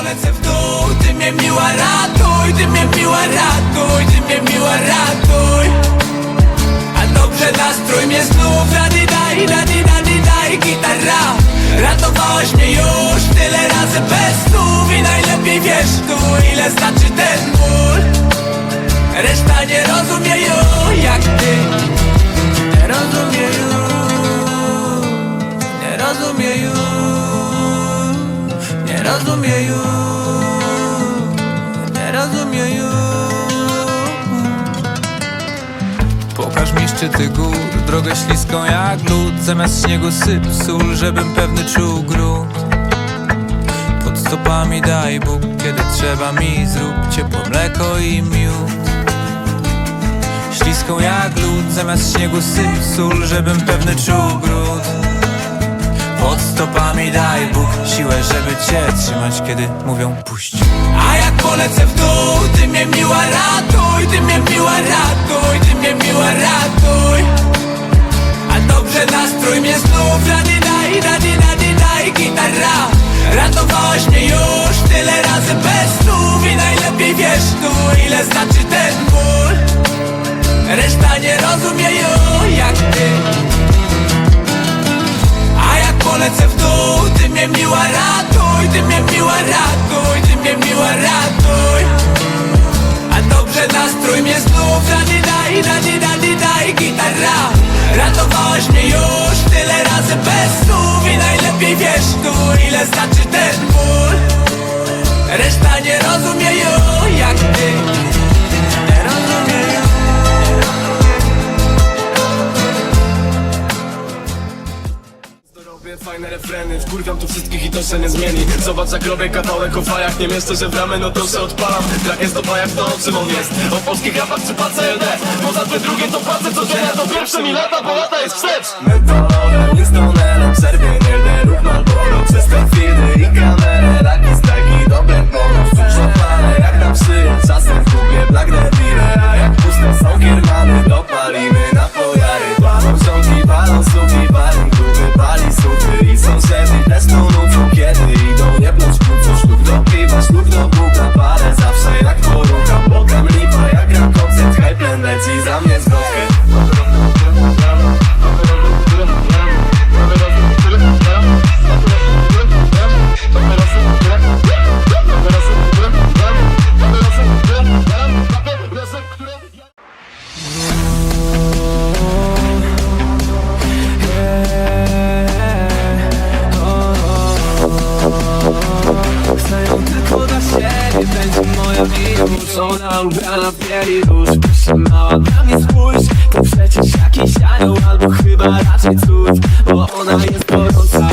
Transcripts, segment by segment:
polecę w dół. Ty mnie miła ratuj, ty mnie miła ratuj. Ty mnie miła ratuj. A dobrze nastrój mnie znów. Radi daj, radi dadi daj gitara. Ratowałaś mnie już tyle razy bez słów. I najlepiej wiesz tu ile znaczy ten ból. Reszta nie rozumieją jak ty. Nie rozumieją Nie rozumieją Nie rozumieją Nie rozumieją Pokaż mi szczyty gór, drogę śliską jak lód. Zamiast śniegu syp sól, żebym pewny czuł grunt Pod stopami daj Bóg, kiedy trzeba mi zrób ciepło mleko i miód. Śliską jak lód, zamiast śniegu syp sól, żebym pewny czuł grunt Pod stopami daj Bóg siłę, żeby cię trzymać, kiedy mówią puść. A jak polecę w dół, ty mnie miła ratuj Ty mnie miła ratuj, ty mnie miła ratuj. A dobrze nastrój mnie znów Radi daj, radi radi daj gitara. Ratowałaś mnie już tyle razy bez słów I najlepiej wiesz tu ile znaczy ten ból. Reszta nie rozumieją jak ty A jak polecę w dół, ty mnie miła ratuj Ty mnie miła ratuj, ty mnie miła ratuj. A dobrze nastrój mnie znów. Radi daj, radi radi daj gitara. Ratowałaś mnie już tyle razy bez słów I najlepiej wiesz tu ile znaczy ten ból. Reszta nie rozumieją jak ty fajne refreny, wkurwiam tu wszystkich i to się nie zmieni. Zobacz jak robię kawałek o fajach, nie mieszczę się w ramy, no to się odpalam. Jak jest to fajach, to o czym on jest? O polskich rapach czy pace LD? Poza te drugie to pracę codziennie, to pierwsze mi lata, bo lata jest wstecz. Mentologiem, nie stonerem, przerwie nie idę, rób Malboro Przez te filmy i kamerę, taki z taki dobry mono Wciąż odpalę, jak nam szyję, czasem kupię Black Devile A jak puste są kiermany, dopalimy na pojary. Palą ziomki, palą suki, palą kluby, pali suty I sąsiedzi też to kiedy idą jebnąć Będzie moja miłość Ona ubrana w bieli róż Proszę mała na mnie spójrz To przecież jakiś anioł Albo chyba raczej cud Bo ona jest gorąca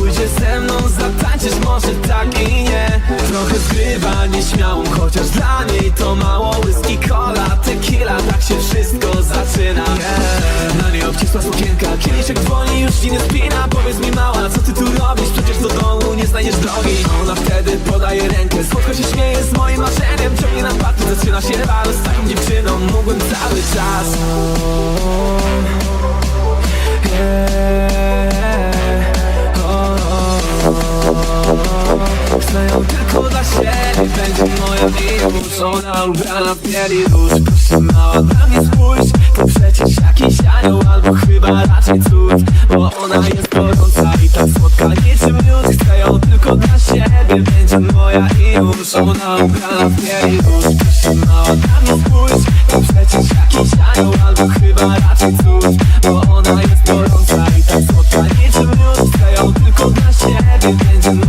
pójdzie ze mną, zatańczysz może tak i nie. Trochę zgrywa nieśmiałą, chociaż dla niej to mało. Whisky, cola, tequila, tak się wszystko zaczyna. Yeah. Na niej obcisła sukienka, kieliszek dzwoni, już ci nie spina. Powiedz mi mała, co ty tu robisz, przecież do domu nie znajdziesz drogi. Ona wtedy podaje rękę, słodko się śmieje z moim marzeniem. Ciągnie na party, zaczyna się bal Z taką dziewczyną. Mógłbym cały czas. Chcę Ona ubrana w bieli róż Proszę mała na mnie spójrz. To przecież jakiś anioł Albo chyba raczej cud Bo ona jest gorąca i tak słodka niczym miód Chcę ją tylko dla siebie. Będzie moja i już Ona ubrana w bieli róż Proszę mała na mnie spójrz. To przecież jakiś anioł Albo chyba raczej cud Bo ona jest gorąca i tak słodka niczym miód Chcę ją tylko Ona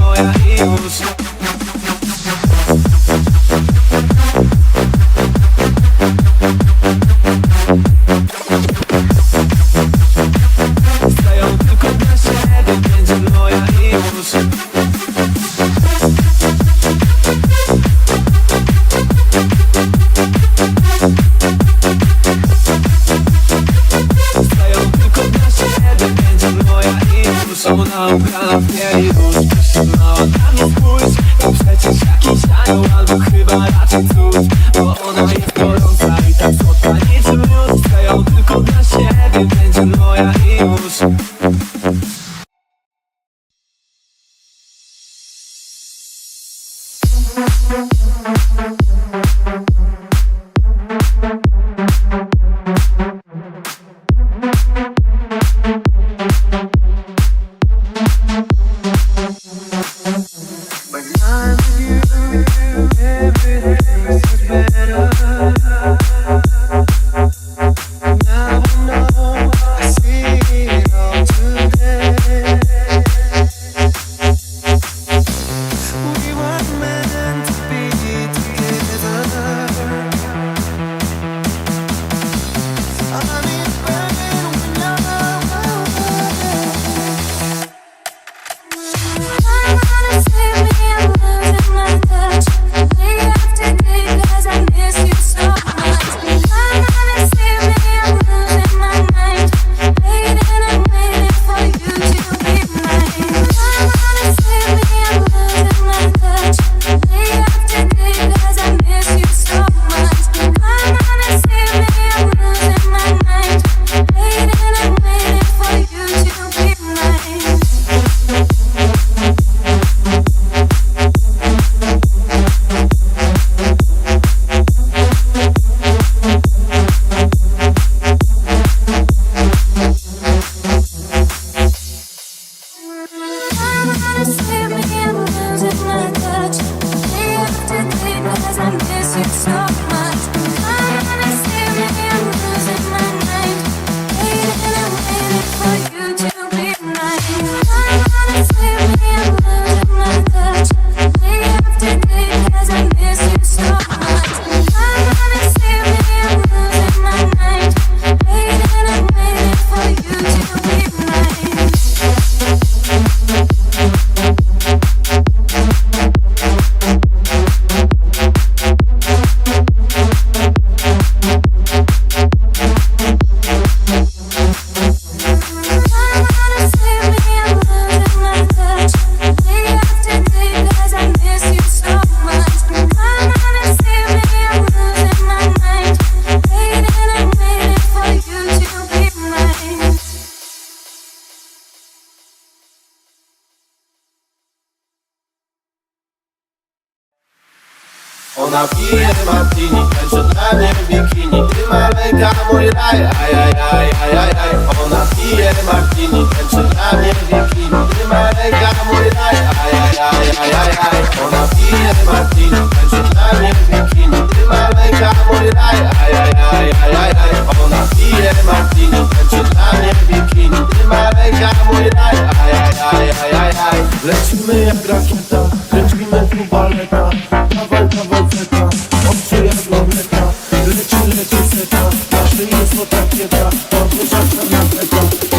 aj, aj, Ona pije martini, tańczy dla mnie w bikini Ty maleńka mój raj, aj, aj, aj, aj, aj, aj Ona pije martini, tańczy dla mnie w bikini Ty maleńka mój raj, aj, aj, aj, aj, aj, aj Lecimy jak rakieta, kręcimy tu baleta. Dawaj, dawaj zeta, oczy jak lorneta. Leci, leci seta, na szyi jest rakieta Podwyższa czarna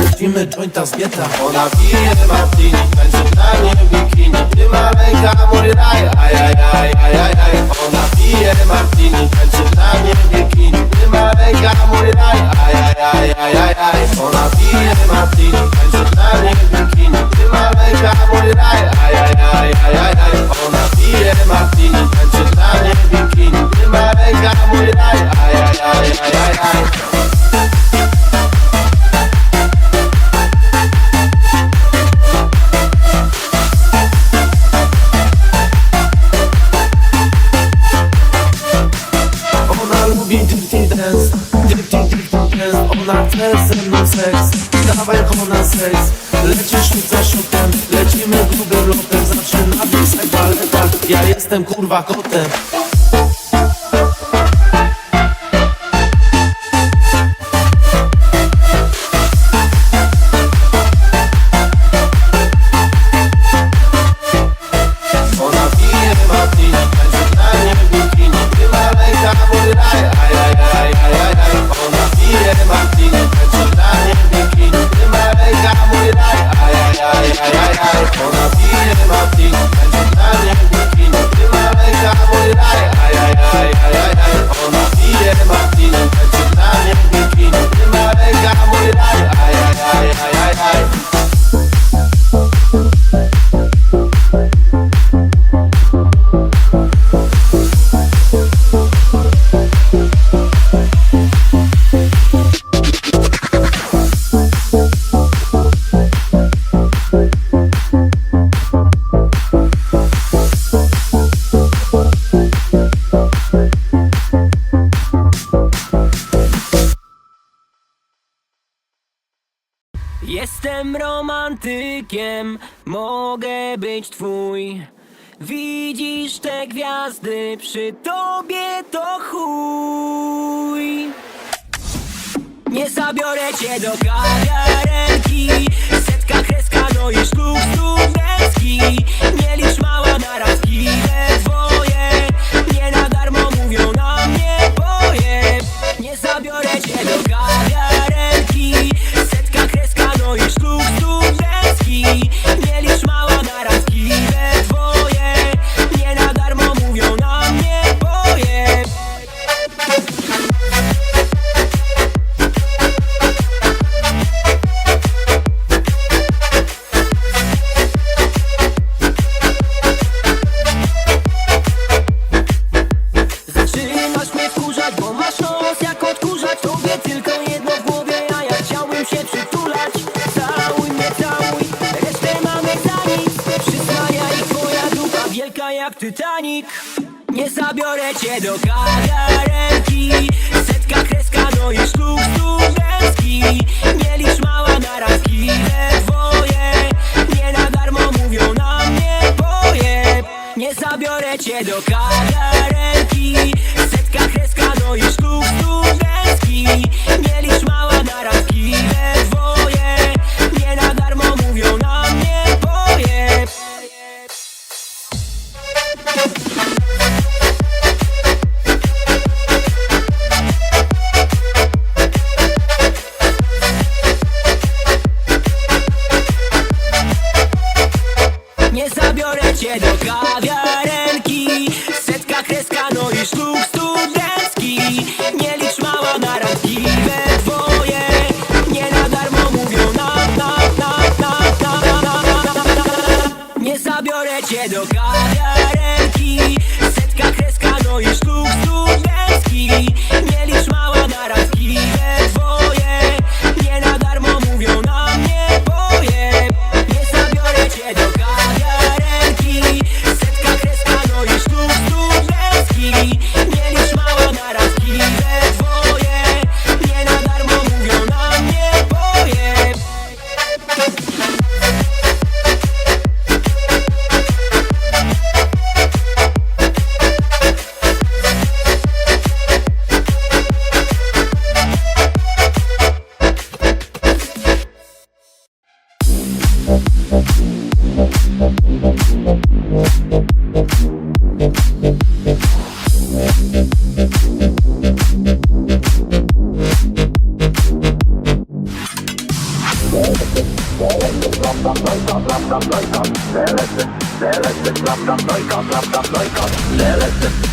Lecimy jointa z geta Ona pije martini, tańczy dla mnie w bikini maleńka mój raj, aj, aj, aj, aj, aj, aj Ona pije martini, tańczy dla mnie bikini Ty maleńka mój raj, aj, aj, aj, aj, aj, aj Ona pije martini, tańczy dla mnie bikini Ty maleńka mój raj, aj, aj, aj, aj, aj, aj Ona pije martini, tańczy dla mnie bikini Ty maleńka mój raj, aj, aj, aj, aj, aj, aj Ona chce ze mną seks, dawaj ona seks Lecisz szut za szutem, lecimy grubym lotem Zaczyna być baleta, ja jestem kurwa kotem ay, ay, ay. Romantykiem, mogę być twój. Widzisz te gwiazdy, przy tobie to chuj. Nie zabiorę cię do kawiarenki Setka, kreska, no i sztuk studencki Nie licz mała narazki we dwoje. Nie na darmo mówią na mnie boje. Nie zabiorę cię do kawiarenki Nie zabiorę cię do kawiarenki Setka, kreska, no i sztuk studencki. Nie licz mała narazki we dwoje. Nie na darmo mówią na mnie boje. Nie zabiorę cię do kawiarenki Setka, kreska, no i sztuk studencki. Nie licz mała we dwoje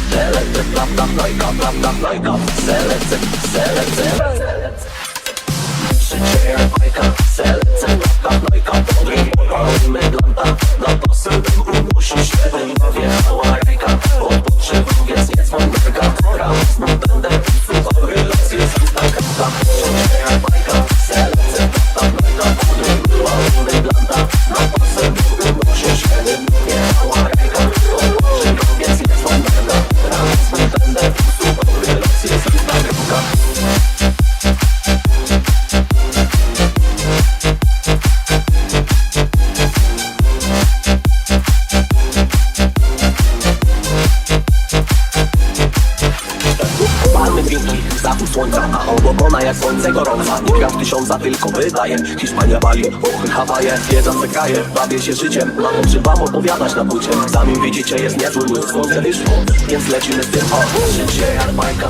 Selece, blam, blam, lojko, blam, blam, lojko Selece, selece, selece Życie jak bajka, selece, blam, lojko Podrym, podrym, blanta, na to sylwem unosi się Wyjmowia hałarajka, odpoczywam tylko wydaje. Hiszpania, Bali, Włochy, Hawaje. Ze kraje, bawię się życiem. Mam o czym wam opowiadać na płycie. Sami widzicie, jest niezły łysk Słońce wyszło, więc lecimy z tym. O Życie jak bajka.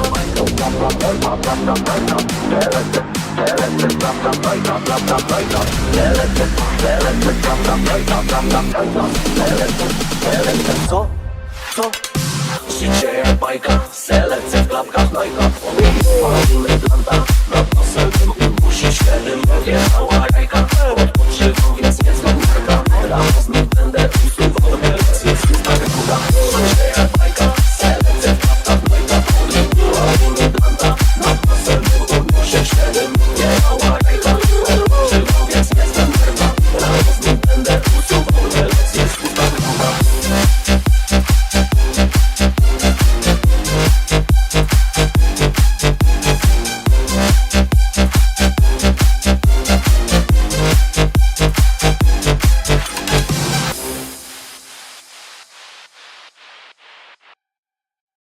Co? Co? Życie jak bajka, selekcja w klapkach najka Palimy Lotosem tym uburzy świetlym Odjechała rajka pełen pod więc nie znów narka Mela